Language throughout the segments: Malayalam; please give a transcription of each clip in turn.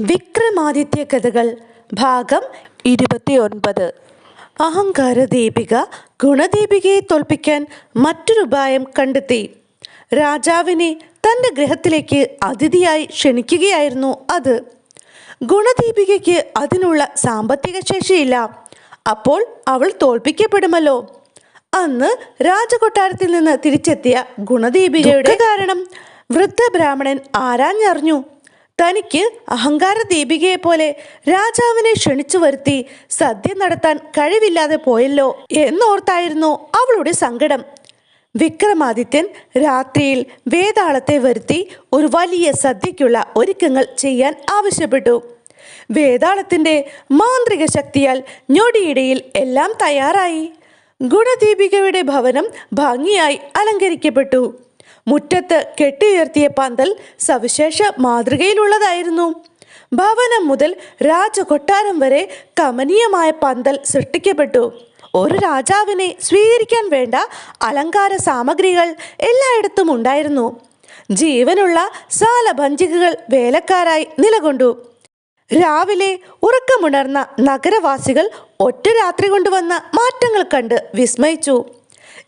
വിക്രമാദിത്യ കഥകൾ ഭാഗം ഇരുപത്തിയൊൻപത്. അഹങ്കാര ദീപിക ഗുണദീപികയെ തോൽപ്പിക്കാൻ മറ്റൊരു ഉപായം കണ്ടെത്തി. രാജാവിനെ തന്റെ ഗ്രഹത്തിലേക്ക് അതിഥിയായി ക്ഷണിക്കുകയായിരുന്നു അത്. ഗുണദീപികയ്ക്ക് അതിനുള്ള സാമ്പത്തിക ശേഷിയില്ല. അപ്പോൾ അവൾ തോൽപ്പിക്കപ്പെടുമല്ലോ. അന്ന് രാജകൊട്ടാരത്തിൽ നിന്ന് തിരിച്ചെത്തിയ ഗുണദീപികയുടെ കാരണം വൃദ്ധ ബ്രാഹ്മണൻ ആരാഞ്ഞറിഞ്ഞു? തനിക്ക് അഹങ്കാര ദീപികയെ പോലെ രാജാവിനെ ക്ഷണിച്ചു വരുത്തി സദ്യ നടത്താൻ കഴിവില്ലാതെ പോയല്ലോ എന്നോർത്തായിരുന്നു അവളുടെ സങ്കടം. വിക്രമാദിത്യൻ രാത്രിയിൽ വേതാളത്തെ വരുത്തി ഒരു വലിയ സദ്യയ്ക്കുള്ള ഒരുക്കങ്ങൾ ചെയ്യാൻ ആവശ്യപ്പെട്ടു. വേതാളത്തിന്റെ മാന്ത്രിക ശക്തിയാൽ ഞൊടിയിടയിൽ എല്ലാം തയ്യാറായി. ഗുണദീപികയുടെ ഭവനം ഭംഗിയായി അലങ്കരിക്കപ്പെട്ടു. മുറ്റത്ത് കെട്ടിയുയർത്തിയ പന്തൽ സവിശേഷ മാതൃകയിലുള്ളതായിരുന്നു. ഭവനം മുതൽ രാജകൊട്ടാരം വരെ കമനീയമായ പന്തൽ സൃഷ്ടിക്കപ്പെട്ടു. ഒരു രാജാവിനെ സ്വീകരിക്കാൻ വേണ്ട അലങ്കാര സാമഗ്രികൾ എല്ലായിടത്തും ഉണ്ടായിരുന്നു. ജീവനുള്ള സാലഭഞ്ചികകൾ വേലക്കാരായി നിലകൊണ്ടു. രാവിലെ ഉറക്കമുണർന്ന നഗരവാസികൾ ഒറ്റ രാത്രി കൊണ്ടുവന്ന മാറ്റങ്ങൾ കണ്ട് വിസ്മയിച്ചു.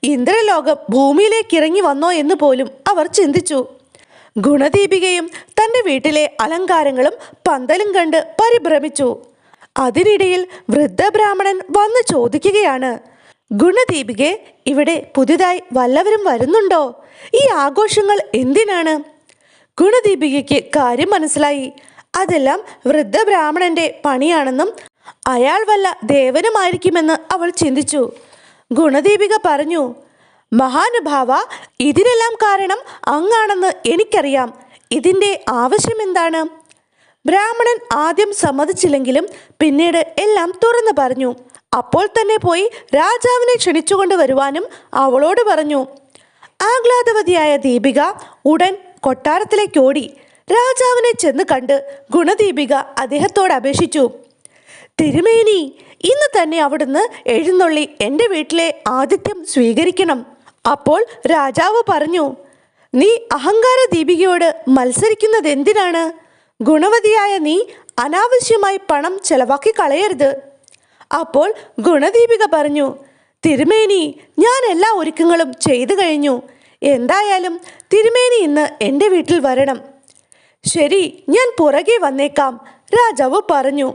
ഇന്ദ്രലോകം ഭൂമിയിലേക്ക് ഇറങ്ങി വന്നോ എന്ന് പോലും അവർ ചിന്തിച്ചു. ഗുണദീപികയും തന്റെ വീട്ടിലെ അലങ്കാരങ്ങളും പന്തലും കണ്ട് പരിഭ്രമിച്ചു. അതിനിടയിൽ വൃദ്ധ ബ്രാഹ്മണൻ വന്ന് ചോദിക്കുകയാണ് ഗുണദീപികെ ഇവിടെ പുതുതായി വല്ലവരും വരുന്നുണ്ടോ? ഈ ആഘോഷങ്ങൾ എന്തിനാണ്? ഗുണദീപികയ്ക്ക് കാര്യം മനസ്സിലായി. അതെല്ലാം വൃദ്ധബ്രാഹ്മണന്റെ പണിയാണെന്നും അയാൾ വല്ല ദേവനുമായിരിക്കുമെന്ന് അവൾ ചിന്തിച്ചു. ഗുണദീപിക പറഞ്ഞു മഹാനുഭാവ ഇതിനെല്ലാം കാരണം അങ്ങാണെന്ന് എനിക്കറിയാം. ഇതിന്റെ ആവശ്യം എന്താണ്? ബ്രാഹ്മണൻ ആദ്യം സമ്മതിച്ചില്ലെങ്കിലും പിന്നീട് എല്ലാം തുറന്നു പറഞ്ഞു. അപ്പോൾ തന്നെ പോയി രാജാവിനെ ക്ഷണിച്ചുകൊണ്ട് വരുവാനും അവളോട് പറഞ്ഞു ആഹ്ലാദവതിയായ ദീപിക ഉടൻ കൊട്ടാരത്തിലേക്ക് ഓടി. രാജാവിനെ ചെന്ന് കണ്ട് ഗുണദീപിക അദ്ദേഹത്തോട് അപേക്ഷിച്ചു തിരുമേനി ഇന്ന് തന്നെ അവിടുന്ന് എഴുന്നള്ളി എന്റെ വീട്ടിലെ ആതിഥ്യം സ്വീകരിക്കണം. അപ്പോൾ രാജാവ് പറഞ്ഞു നീ അഹങ്കാര ദീപികയോട് മത്സരിക്കുന്നത് എന്തിനാണ്? ഗുണവതിയായ നീ അനാവശ്യമായി പണം ചെലവാക്കി കളയരുത്. അപ്പോൾ ഗുണദീപിക പറഞ്ഞു തിരുമേനി ഞാൻ എല്ലാ ഒരുക്കങ്ങളും ചെയ്തു കഴിഞ്ഞു. എന്തായാലും തിരുമേനി ഇന്ന് എന്റെ വീട്ടിൽ വരണം. ശരി ഞാൻ പുറകെ വന്നേക്കാം രാജാവ് പറഞ്ഞു.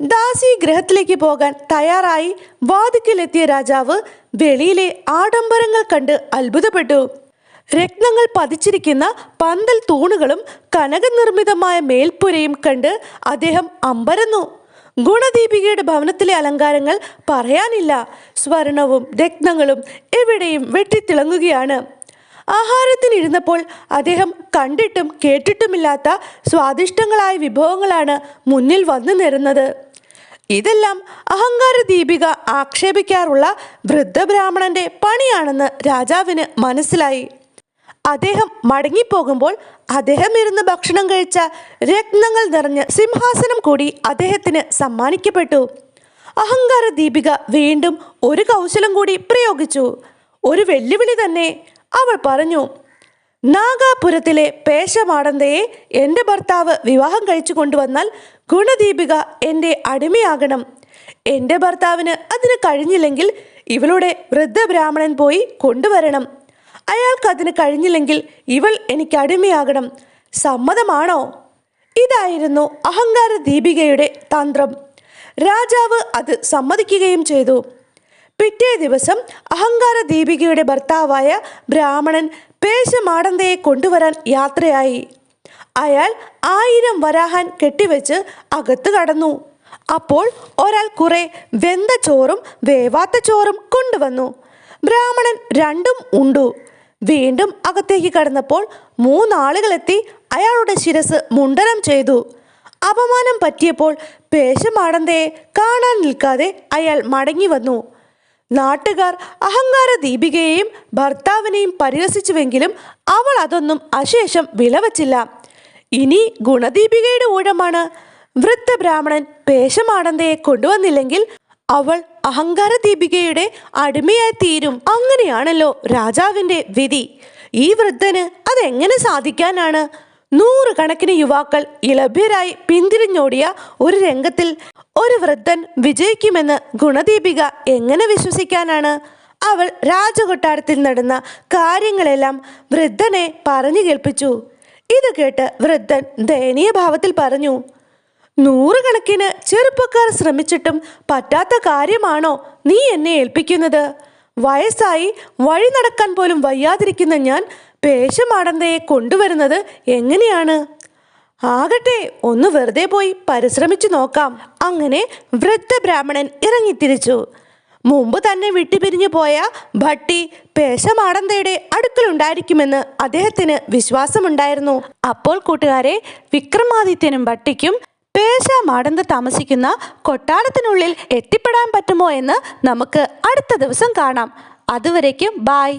ദാസി ഗൃഹത്തിലേക്ക് പോകാൻ തയ്യാറായി വാതിക്കലെത്തിയ രാജാവ് വെളിയിലെ ആഡംബരങ്ങൾ കണ്ട് അത്ഭുതപ്പെട്ടു. രത്നങ്ങൾ പതിച്ചിരിക്കുന്ന പന്തൽ തൂണുകളും കനകനിർമ്മിതമായ മേൽപ്പുരയും കണ്ട് അദ്ദേഹം അമ്പരന്നു. ഗുണദീപികയുടെ ഭവനത്തിലെ അലങ്കാരങ്ങൾ പറയാനില്ല. സ്വർണവും രത്നങ്ങളും എവിടെയും വെട്ടിത്തിളങ്ങുകയാണ്. ആഹാരത്തിനിരുന്നപ്പോൾ അദ്ദേഹം കണ്ടിട്ടും കേട്ടിട്ടുമില്ലാത്ത സ്വാദിഷ്ടങ്ങളായ വിഭവങ്ങളാണ് മുന്നിൽ വന്നു നിരുന്നത് ഇതെല്ലാം അഹങ്കാര ദീപിക ആക്ഷേപിക്കാറുള്ള വൃദ്ധബ്രാഹ്മണന്റെ പണിയാണെന്ന് രാജാവിന് മനസ്സിലായി. അദ്ദേഹം മടങ്ങിപ്പോകുമ്പോൾ അദ്ദേഹം ഇരുന്ന് ഭക്ഷണം കഴിച്ച രത്നങ്ങൾ നിറഞ്ഞ സിംഹാസനം കൂടി അദ്ദേഹത്തിന് സമ്മാനിക്കപ്പെട്ടു. അഹങ്കാര ദീപിക വീണ്ടും ഒരു കൗശലം കൂടി പ്രയോഗിച്ചു. ഒരു വെല്ലുവിളി തന്നെ അവൾ പറഞ്ഞു. നാഗാപുരത്തിലെ പേശമാടന്തയെ എന്റെ ഭർത്താവ് വിവാഹം കഴിച്ചു കൊണ്ടുവന്നാൽ ഗുണദീപിക എന്റെ അടിമയാകണം. എന്റെ ഭർത്താവിന് അതിന് കഴിഞ്ഞില്ലെങ്കിൽ ഇവളുടെ വൃദ്ധ ബ്രാഹ്മണൻ പോയി കൊണ്ടുവരണം. അയാൾക്ക് അതിന് കഴിഞ്ഞില്ലെങ്കിൽ ഇവൾ എനിക്ക് അടിമയാകണം. സമ്മതമാണോ? ഇതായിരുന്നു അഹങ്കാര ദീപികയുടെ തന്ത്രം. രാജാവ് അത് സമ്മതിക്കുകയും ചെയ്തു. പിറ്റേ ദിവസം അഹങ്കാര ദീപികയുടെ ഭർത്താവായ ബ്രാഹ്മണൻ പേശമാടന്തയെ കൊണ്ടുവരാൻ യാത്രയായി. അയാൾ ആയിരം വരാഹാൻ കെട്ടിവെച്ച് അകത്ത് കടന്നു. അപ്പോൾ ഒരാൾ കുറെ വെന്ത ചോറും വേവാത്ത ചോറും കൊണ്ടുവന്നു. ബ്രാഹ്മണൻ രണ്ടും ഉണ്ടു. വീണ്ടും അകത്തേക്ക് കടന്നപ്പോൾ മൂന്നാളുകളെത്തി അയാളുടെ ശിരസ് മുണ്ടനം ചെയ്തു. അപമാനം പറ്റിയപ്പോൾ പേശമാടന്തയെ കാണാൻ നിൽക്കാതെ അയാൾ മടങ്ങി വന്നു. നാട്ടുകാർ അഹങ്കാര ദീപികയെയും ഭർത്താവിനെയും പരിഹസിച്ചുവെങ്കിലും അവൾ അതൊന്നും അശേഷം വിലവച്ചില്ല. ഇനി ഗുണദീപികയുടെ ഊഴമാണ്. വൃദ്ധ ബ്രാഹ്മണൻ പേശമാടന്തയെ കൊണ്ടുവന്നില്ലെങ്കിൽ അവൾ അഹങ്കാര ദീപികയുടെ അടിമയായി തീരും. അങ്ങനെയാണല്ലോ രാജാവിന്റെ വിധി. ഈ വൃദ്ധന് അതെങ്ങനെ സാധിക്കാനാണ്? നൂറുകണക്കിന് യുവാക്കൾ ഇളഭ്യരായി പിന്തിരിഞ്ഞോടിയ ഒരു രംഗത്തിൽ ഒരു വൃദ്ധൻ വിജയിക്കുമെന്ന് ഗുണദീപിക എങ്ങനെ വിശ്വസിക്കാനാണ്? അവൾ രാജകൊട്ടാരത്തിൽ നടന്ന കാര്യങ്ങളെല്ലാം വൃദ്ധനെ പറഞ്ഞു കേൾപ്പിച്ചു. ഇത് കേട്ട് വൃദ്ധൻ ദയനീയ ഭാവത്തിൽ പറഞ്ഞു നൂറുകണക്കിന് ചെറുപ്പക്കാർ ശ്രമിച്ചിട്ടും പറ്റാത്ത കാര്യമാണോ നീ എന്നെ ഏൽപ്പിക്കുന്നത്? വയസ്സായി വഴി നടക്കാൻ പോലും വയ്യാതിരിക്കുന്ന ഞാൻ പേശമാടന്തയെ കൊണ്ടുവരുന്നത് എങ്ങനെയാണ്? ആകട്ടെ ഒന്ന് വെറുതെ പോയി പരിശ്രമിച്ചു നോക്കാം. അങ്ങനെ വൃദ്ധ ബ്രാഹ്മണൻ ഇറങ്ങിത്തിരിച്ചു. മുമ്പ് തന്നെ വിട്ടുപിരിഞ്ഞു പോയ ഭട്ടി പേശമാടന്തയുടെ അടുക്കലുണ്ടായിരിക്കുമെന്ന് അദ്ദേഹത്തിന് വിശ്വാസമുണ്ടായിരുന്നു. അപ്പോൾ കൂട്ടുകാരെ വിക്രമാദിത്യനും ഭട്ടിക്കും പേശ മാടന്ത താമസിക്കുന്ന കൊട്ടാരത്തിനുള്ളിൽ എത്തിപ്പെടാൻ പറ്റുമോ എന്ന് നമുക്ക് അടുത്ത ദിവസം കാണാം. അതുവരേക്കും ബായ്